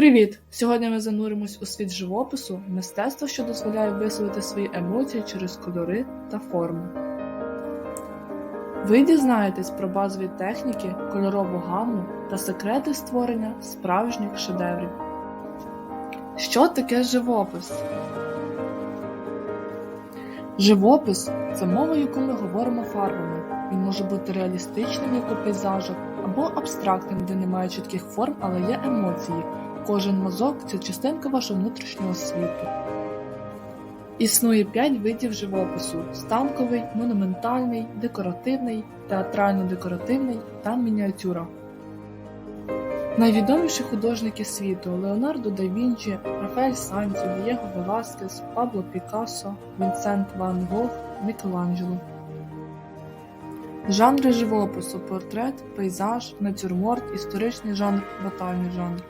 Привіт! Сьогодні ми зануримось у світ живопису, мистецтва, що дозволяє висловити свої емоції через кольори та форми. Ви дізнаєтесь про базові техніки, кольорову гаму та секрети створення справжніх шедеврів. Що таке живопис? Живопис це мова, яку ми говоримо фарбами. Він може бути реалістичним, як у пейзажах, або абстрактним, де немає чітких форм, але є емоції. Кожен мазок це частинка вашого внутрішнього світу. Існує п'ять видів живопису: станковий, монументальний, декоративний, театрально-декоративний та мініатюра. Найвідоміші художники світу Леонардо да Вінчі, Рафаель Санті, Дієго Веласкес, Пабло Пікассо, Вінсент Ван Гог, Мікеланджело. Жанри живопису портрет, пейзаж, натюрморт, історичний жанр, батальний жанр.